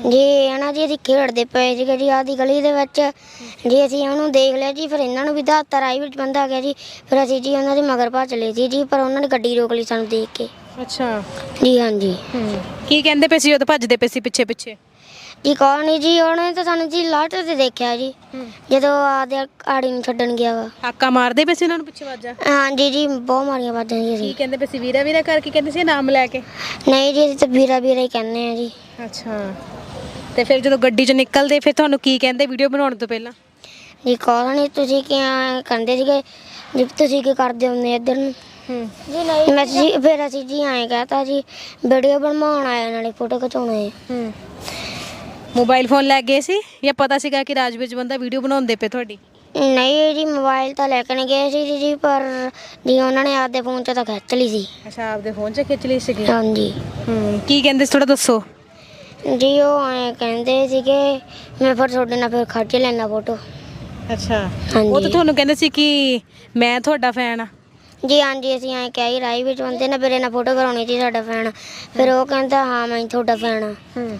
ਜੀ ਇਹਨਾਂ ਜੀ ਅਸੀਂ ਖੇਡਦੇ ਪਏ ਸੀਗੇ ਜੀ ਆਦੀ ਗਲੀ ਦੇ ਵਿੱਚ। ਜੀ ਅਸੀਂ ਉਹਨੂੰ ਦੇਖ ਲਿਆ ਜੀ ਫਿਰ ਇਹਨਾਂ ਨੂੰ ਵੀ ਦਾਤਾ ਰਾਈ ਵਿੱਚ ਬੰਦਾ ਆ ਗਿਆ ਜੀ। ਫਿਰ ਅਸੀਂ ਜੀ ਉਹਨਾਂ ਦੇ ਮਗਰ ਭੱਜ ਲਏ ਸੀ ਜੀ ਪਰ ਉਹਨਾਂ ਨੇ ਗੱਡੀ ਰੋਕ ਲਈ ਸਾਨੂੰ ਦੇਖ ਕੇ। ਅੱਛਾ। ਜੀ ਹਾਂਜੀ। ਕੀ ਕਹਿੰਦੇ ਪਏ ਸੀ? ਉਹ ਤਾਂ ਭੱਜਦੇ ਪਏ ਸੀ ਪਿੱਛੇ ਪਿੱਛੇ। ਜੀ ਕੌਣ ਨਹੀਂ ਜੀ ਉਹਨੇ ਤਾਂ ਸਾਨੂੰ ਜੀ ਲਾਟ ਤੇ ਦੇਖਿਆ ਜੀ। ਜਦੋਂ ਆਦੇ ਆੜੀ ਨੂੰ ਛੱਡਣ ਗਿਆ ਵਾ। ਹਾਕਾ ਮਾਰਦੇ ਪਏ ਸੀ ਉਹਨਾਂ ਨੂੰ ਪਿੱਛੇ ਵਾਜਾ? ਹਾਂਜੀ ਜੀ ਬਹੁਤ ਮਾਰੀਆਂ ਬਾਜਾਂ ਜੀ ਕੀ ਅਸੀਂ ਕਹਿੰਦੇ ਪਏ ਸੀ? ਵੀਰਾ ਵੀਰਾ ਕਰਕੇ ਕਹਿੰਦੇ ਸੀ ਨਾਮ ਲੈ ਕੇ? ਨਹੀਂ ਜੀ ਅਸੀਂ ਤਾਂ ਵੀਰਾ ਵੀਰਾ ਹੀ ਕਹਿੰਦੇ ਆ ਜੀ। ਅੱਛਾ। ਤੇ ਫਿਰ ਜਦੋਂ ਗੱਡੀ 'ਚ ਨਿਕਲਦੇ ਫਿਰ ਤੁਹਾਨੂੰ ਕੀ ਕਹਿੰਦੇ ਵੀਡੀਓ ਬਣਾਉਣ ਤੋਂ ਪਹਿਲਾਂ? ਜੀ ਨਹੀਂ ਤੁਸੀਂ ਕੀ ਐਂ ਕਹਿੰਦੇ ਸੀਗੇ? ਜੀ ਤੁਸੀਂ ਕੀ ਕਰਦੇ ਹੁੰਦੇ ਇੱਧਰ ਨੂੰ? ਹੂੰ। ਜੀ ਨਹੀਂ। ਮੈਂ ਜੀ ਫਿਰ ਅਸੀਂ ਜੀ ਐਂ ਕਹਤਾ ਜੀ ਵੀਡੀਓ ਬਣਵਾਉਣ ਆਏ ਨਾਲੇ ਫੋਟੋ ਖਿਚਾਉਣ। ਆਏ ਹੂੰ। ਮੋਬਾਈਲ ਫੋਨ ਲੈ ਗਏ ਸੀ? ਜਾਂ ਪਤਾ ਸੀਗਾ ਕਿ ਰਾਜਵੀਰ ਬੰਦਾ ਵੀਡੀਓ ਬਣਾਉਂਦੇ ਪਏ ਤੁਹਾਡੀ? ਨਹੀਂ ਜੀ ਮੋਬਾਈਲ ਤਾਂ ਲੈ ਕੇ ਨਹੀਂ ਗਏ ਸੀ ਜੀ, ਜੀ ਪਰ ਜੀ ਉਹਨਾਂ ਨੇ ਆਪਦੇ ਫੋਨ 'ਚ ਤਾਂ ਖਿੱਚ ਲਈ ਸੀ। ਅੱਛਾ ਆਪਦੇ ਫੋਨ 'ਚ ਖਿੱਚ ਲਈ ਸੀਗੀ? ਹਾਂਜੀ। ਹੂੰ ਕੀ ਕਹਿੰਦੇ ਸੀ ਥੋੜਾ ਦੱਸੋ। ਜੀ ਉਹ ਐਂ ਕਹਿੰਦੇ ਸੀਗੇ ਮੈਂ ਫਿਰ ਤੁਹਾਡੇ ਨਾਲ ਫਿਰ ਖਿੱਚ ਲੈਣਾ ਫੋਟੋ ਅੱਛਾ। ਉਹ ਹਾਂਜੀ। ਤਾਂ ਤੁਹਾਨੂੰ ਕਹਿੰਦੇ ਸੀ ਕਿ ਮੈਂ ਤੁਹਾਡਾ ਫੈਨ ਆ। ਜੀ ਹਾਂਜੀ ਅਸੀਂ ਐਂ ਕਿਹਾ ਹੀ ਰਾਈ ਵਿੱਚ ਬੰਦੇ ਨੇ ਮੇਰੇ ਨਾਲ ਫੋਟੋ ਕਰਾਉਣੀ ਸੀ ਸਾਡਾ ਫੈਨ ਫਿਰ ਉਹ ਕਹਿੰਦਾ ਹਾਂ ਮੈਂ ਤੁਹਾਡਾ ਫੈਨ ਆ। ਹੂੰ।